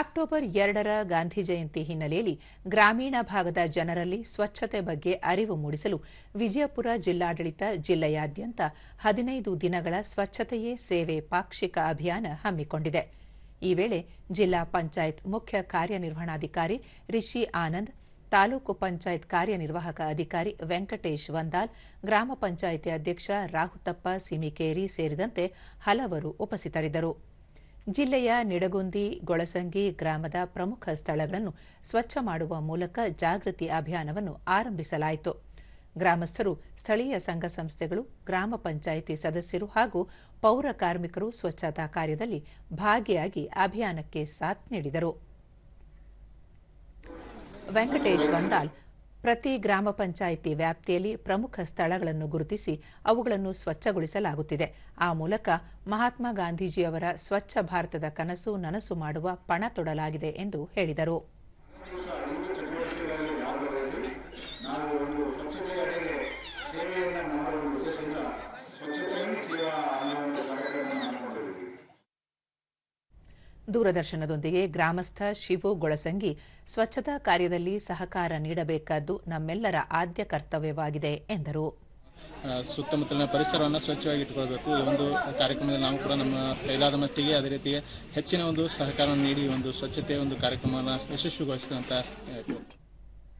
October ಎರಡರ ಗಾಂಧಿ ಜಯಂತಿ ಹಿನ್ನೆಲೆಯಲ್ಲಿ ಗ್ರಾಮೀಣ ಭಾಗದ ಜನರಲ್ಲಿ ಸ್ವಚ್ಛತೆ ಬಗ್ಗೆ ಅರಿವು ಮೂಡಿಸಲು ವಿಜಯಪುರ ಜಿಲ್ಲಾಡಳಿತ ಜಿಲ್ಲೆಯಾದ್ಯಂತ ಹದಿನೈದು ದಿನಗಳ ಸ್ವಚ್ಛತೆಯೇ ಸೇವೆ ಪಾಕ್ಷಿಕ ಅಭಿಯಾನ ಹಮ್ಮಿಕೊಂಡಿದೆ. ಈ ವೇಳೆ ಜಿಲ್ಲಾ ಪಂಚಾಯತ್ ಮುಖ್ಯ ಕಾರ್ಯನಿರ್ವಹಣಾಧಿಕಾರಿ ರಿಷಿ ಆನಂದ್, ತಾಲೂಕು ಪಂಚಾಯತ್ ಕಾರ್ಯನಿರ್ವಾಹಕ ಅಧಿಕಾರಿ ವೆಂಕಟೇಶ್ ವಂದಾಲ್, ಗ್ರಾಮ ಪಂಚಾಯಿತಿ ಅಧ್ಯಕ್ಷ ರಾಹುತಪ್ಪ ಸಿಮಿಕೇರಿ ಸೇರಿದಂತೆ ಹಲವರು ಉಪಸ್ಥಿತರಿದ್ದರು. ಜಿಲ್ಲೆಯ ನಿಡಗುಂದಿ, ಗೊಳಸಂಗಿ ಗ್ರಾಮದ ಪ್ರಮುಖ ಸ್ಥಳಗಳನ್ನು ಸ್ವಚ್ಛ ಮಾಡುವ ಮೂಲಕ ಜಾಗೃತಿ ಅಭಿಯಾನವನ್ನು ಆರಂಭಿಸಲಾಯಿತು. ಗ್ರಾಮಸ್ಥರು, ಸ್ಥಳೀಯ ಸಂಘ ಸಂಸ್ಥೆಗಳು, ಗ್ರಾಮ ಪಂಚಾಯಿತಿ ಸದಸ್ಯರು ಹಾಗೂ ಪೌರ ಕಾರ್ಮಿಕರು ಸ್ವಚ್ಛತಾ ಕಾರ್ಯದಲ್ಲಿ ಭಾಗಿಯಾಗಿ ಅಭಿಯಾನಕ್ಕೆ ಸಾಥ್ ನೀಡಿದರು. ವೆಂಕಟೇಶ್ ವಂದಾಲ್ ಪ್ರತಿ ಗ್ರಾಮ ಪಂಚಾಯಿತಿ ವ್ಯಾಪ್ತಿಯಲ್ಲಿ ಪ್ರಮುಖ ಸ್ಥಳಗಳನ್ನು ಗುರುತಿಸಿ ಅವುಗಳನ್ನು ಸ್ವಚ್ಛಗೊಳಿಸಲಾಗುತ್ತಿದೆ. ಆ ಮೂಲಕ ಮಹಾತ್ಮ ಗಾಂಧೀಜಿಯವರ ಸ್ವಚ್ಛ ಭಾರತದ ಕನಸು ನನಸು ಮಾಡುವ ಪಣ ತೊಡಲಾಗಿದೆ ಎಂದು ಹೇಳಿದರು ದಿವಸ ವಿವಿಧ ಚಟುವಟಿಕೆಗಳಲ್ಲಿ ಭಾಗವಹಿಸಿ ನಾವು ಒಂದು ಸ್ವಚ್ಛತೆಯ ಅಡಿಗೆ ಸೇವೆಯನ್ನು ಮಾಡುವ ಉದ್ದೇಶದಿಂದ ಸ್ವಚ್ಛತೆಯೇ ಸೇವಾ ಅನ್ನೋ ಒಂದು ಕಾರ್ಯಕ್ರಮವನ್ನು ಹಮ್ಮಿಕೊಂಡಿದ್ದೀವಿ ದೂರದರ್ಶನದೊಂದಿಗೆ ಗ್ರಾಮಸ್ಥ ಶಿವು ಗೊಳಸಂಗಿ ಸ್ವಚ್ಛತಾ ಕಾರ್ಯದಲ್ಲಿ ಸಹಕಾರ ನೀಡಬೇಕಾದ್ದು ನಮ್ಮೆಲ್ಲರ ಆದ್ಯ ಕರ್ತವ್ಯವಾಗಿದೆ, ಎಂದರು. ಸುತ್ತಮುತ್ತಲಿನ ಪರಿಸರವನ್ನು ಸ್ವಚ್ಛವಾಗಿ ಇಟ್ಕೊಳ್ಬೇಕು. ಈ ಒಂದು ಕಾರ್ಯಕ್ರಮದಲ್ಲಿ ನಾವು ಕೂಡ ನಮ್ಮ ಕೈಲಾದ ಮಟ್ಟಿಗೆ ಅದೇ ರೀತಿಯ ಹೆಚ್ಚಿನ ಒಂದು ಸಹಕಾರವನ್ನು ನೀಡಿ ಒಂದು ಸ್ವಚ್ಛತೆ ಒಂದು ಕಾರ್ಯಕ್ರಮವನ್ನು ಯಶಸ್ವಿಗೊಳಿಸಿದಂತ